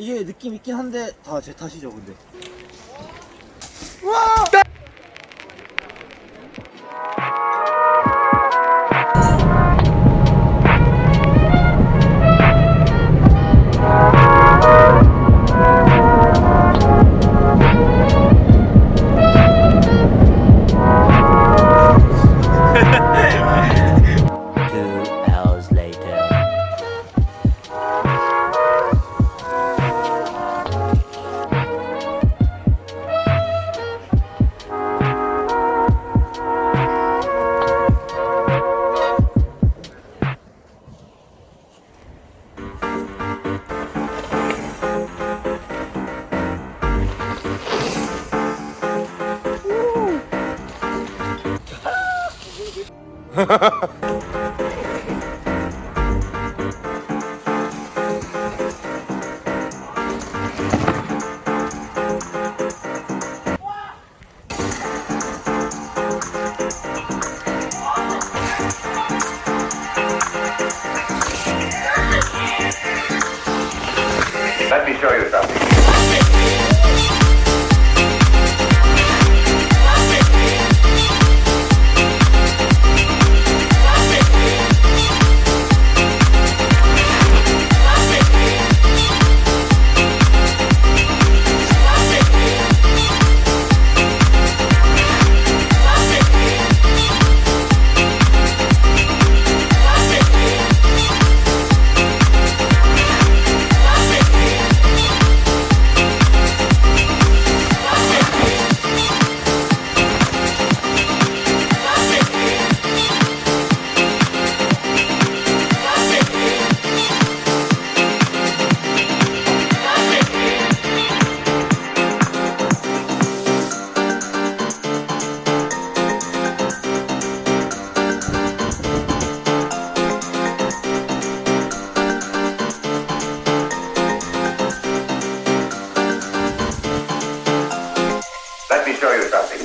이게 느낌 있긴 한데 다 제 탓이죠 근데. Two Let me show you something. Show you something.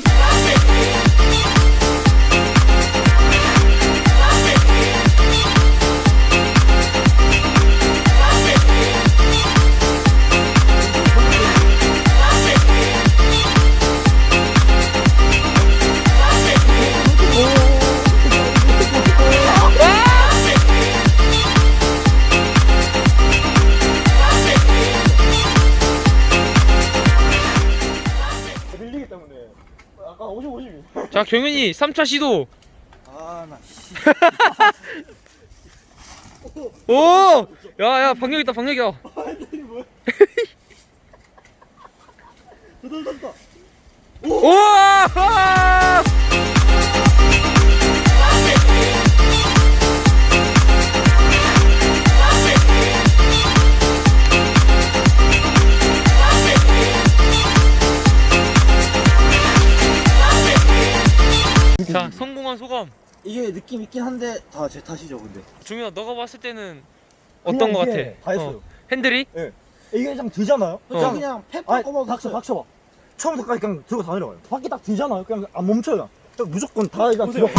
자 경윤이 3차 시도. 아나 씨. 오! 야야 방력 있다 방력이야? 뜯었다 우 자 성공한 소감 이게 느낌 있긴 한데 다 제 탓이죠 근데 중윤아 너가 봤을 때는 어떤 거 같아? 다 했어요 어. 핸들이? 이게 그냥 드잖아요? 그냥 어. 그냥 팻 아니, 꺾어봐도 박쳐, 닥쳐 박쳐 봐. 처음부터까지 그냥 들고 다 내려가요. 바퀴 딱 드잖아요. 그냥 안 멈춰요. 그냥 무조건 다 그냥 들어. 오!